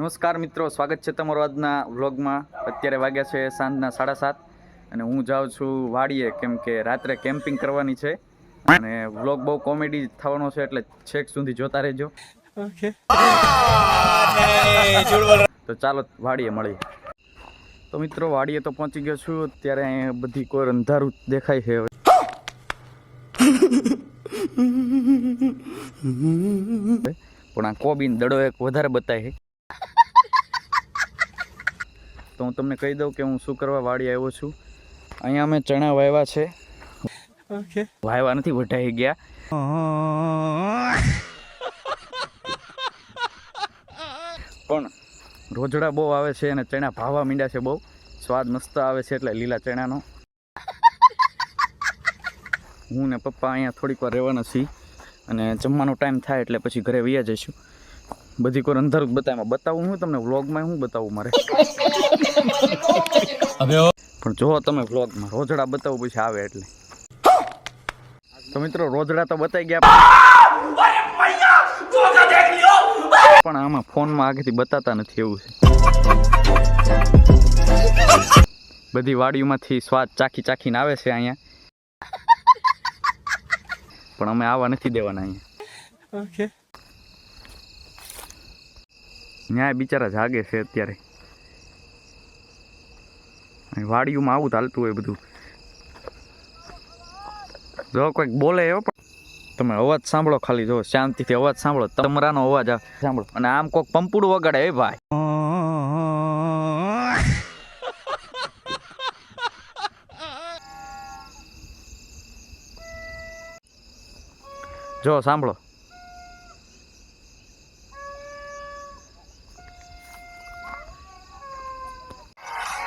નમસ્કાર મિત્રો સ્વાગત છે તમારો આજના વ્લોગમાં. અત્યારે વાગ્યા છે સાંજના સાડા સાત અને હું જાઉં છું વાડીએ કેમ કે રાત્રે કેમ્પિંગ કરવાની છે અને વ્લોગ બહુ કોમેડી થવાનો છે એટલે છેક સુધી જોતા રહેજો. તો ચાલો વાડીએ મળીએ. તો મિત્રો વાડીએ તો પહોંચી ગયો છું. અત્યારે અહીંયા બધી કોઈ અંધારું દેખાય છે પણ આ કોબીન દડો એક વધારે બતાય છે. તો હું તમને કહી દઉં કે હું શું કરવા વાડી આવ્યો છું. અહીંયા અમે ચણા વાવ્યા છે. વાવ્યા નથી વઢાઈ ગયા. પણ રોજડા બહુ આવે છે અને ચણા ભાવા મીંડ્યા છે બહુ. સ્વાદ મસ્ત આવે છે એટલે લીલા ચણાનો. હું ને પપ્પા અહીંયા થોડીક વાર રહેવાના છીએ અને જમવાનો ટાઈમ થાય એટલે પછી ઘરે વૈયા જઈશું. બધી કોઈ અંધારું બતાવ્યા બતાવું. હું તમને? વ્લોગમાં હું બતાવું મારે? પણ જો તમે વ્લોગમાં રોજડા બતાવું પછી આવે એટલે. તો મિત્રો રોજડા તો બતાવી ગયા પણ આમાં ફોનમાં આગળથી બતાતા નથી એવું છે. બધી વાડીઓમાંથી સ્વાદ ચાખી ચાખીને આવે છે અહીંયા. પણ અમે આવા નથી દેવાના અહીંયા. ન્યાય બિચારા જાગે છે અત્યારે. વાડીઓમાં આવું ચાલતું હોય બધું. જો કોઈક બોલે એવો પણ તમે અવાજ સાંભળો ખાલી, જો શાંતિથી અવાજ સાંભળો, તમારાનો અવાજ સાંભળો. અને આમ કોઈક પંપુડું વગાડે, એ ભાઈ. જો સાંભળો.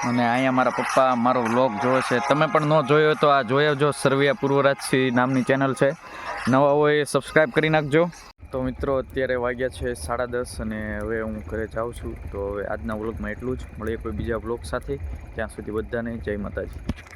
અને અહીંયા મારા પપ્પા મારો વ્લોગ જોવે છે. તમે પણ ન જોયો તો આ જોયો જો સર્વિયા પૂર્વરાજસિંહ નામની ચેનલ છે. નવા હોય સબસ્ક્રાઈબ કરી નાખજો. તો મિત્રો, અત્યારે વાગ્યા છે સાડા દસ અને હવે હું ઘરે જાઉં છું. તો હવે આજના વ્લોગમાં એટલું જ. મળીએ કોઈ બીજા વ્લોગ સાથે. ત્યાં સુધી બધાને જય માતાજી.